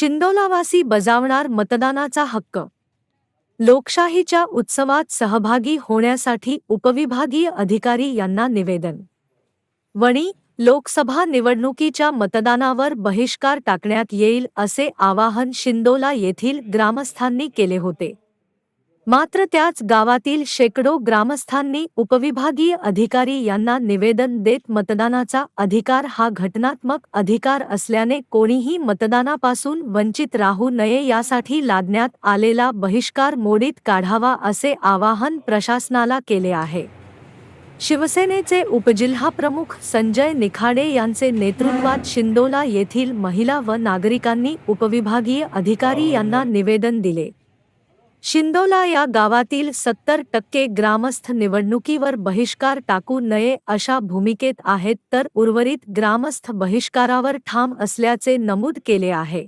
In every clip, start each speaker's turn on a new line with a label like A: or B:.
A: शिंदोलावासी बजावणार मतदानाचा हक्क. लोकशाहीच्या उत्सवात सहभागी होण्यासाठी उपविभागीय अधिकारी यांना निवेदन. वणी लोकसभा निवडणुकीच्या मतदानावर बहिष्कार टाकण्यात येईल असे आवाहन शिंदोला येथील ग्रामस्थांनी केले होते. मात्र त्याच गावातील शेकडो ग्रामस्थांनी उपविभागीय अधिकारी यांना निवेदन देत मतदानाचा अधिकार हा घटनात्मक अधिकार असल्याने कोणीही मतदानापासून वंचित राहू नये यासाठी लादण्यात आलेला बहिष्कार मोडीत काढावा असे आवाहन प्रशासनाला केले आहे. शिवसेनेचे उपजिल्हाप्रमुख संजय निखाडे यांचे नेतृत्वात शिंदोला येथील महिला व नागरिकांनी उपविभागीय अधिकारी यांना निवेदन दिले. शिंदोला या गावातील सत्तर टक्के ग्रामस्थ निवडणुकीवर बहिष्कार टाकू नये अशा भूमिकेत आहेत तर उर्वरित ग्रामस्थ बहिष्कारावर ठाम असल्याचे नमूद केले आहे.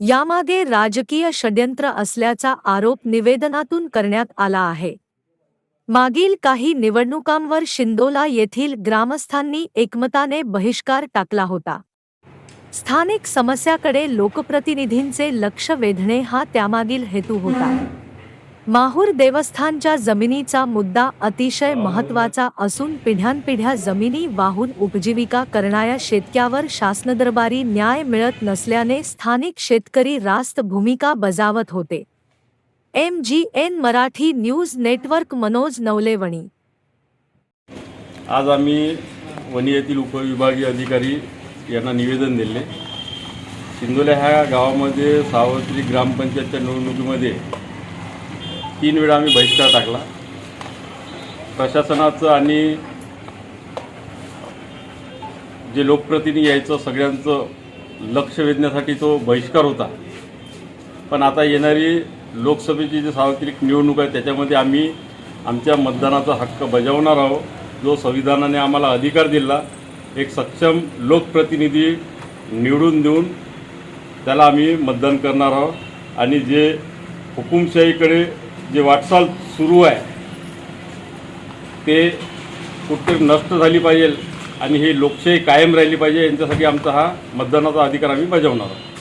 A: यामागे राजकीय षड्यंत्र असल्याचा आरोप निवेदनातून करण्यात आला आहे. मागील काही निवडणुकांवर शिंदोला येथील ग्रामस्थांनी एकमताने बहिष्कार टाकला होता. स्थानिक समस्याकडे लोकप्रतिनिधींचे लक्ष वेधणे हा त्यामागील हेतू होता. माहूर देवस्थानच्या जमिनीचा मुद्दा अतिशय महत्त्वाचा असून पिढ्यानपिढ्या जमिनी वाहून उपजीविका करणाऱ्या शेतक्यावर शासनदरबारी न्याय मिळत नसल्याने स्थानिक शेतकरी रास्त भूमिका बजावत होते. M G N Marathi news network Manoj नवलेवणी.
B: आज आम्ही वणी येथील उपविभागीय अधिकारी यांना निवेदन दिले. सिंदोल्या ह्या गावामध्ये सावत्री ग्रामपंचायतच्या निवडणुकीमध्ये तीन वेळा आम्ही बहिष्कार टाकला. प्रशासनाचं आणि जे लोकप्रतिनिधी यायचं सगळ्यांचं लक्ष वेधण्यासाठी तो बहिष्कार होता. पण आता येणारी लोकसभेची जी सार्वत्रिक निवडणूक आहे त्याच्यामध्ये आम्ही आमच्या मतदानाचा हक्क बजावणार आहोत. जो संविधानाने आम्हाला अधिकार दिला एक सक्षम लोकप्रतिनिधी निवडून देऊन त्याला आम्ही मतदान करणार आहोत. आणि जे हुकुमशाहीकडे जे वाटचाल सुरू आहे ते कुठेतरी नष्ट झाली पाहिजे आणि ही लोकशाही कायम राहिली पाहिजे यांच्यासाठी आमचा हा मतदानाचा अधिकार आम्ही बजावणार आहोत.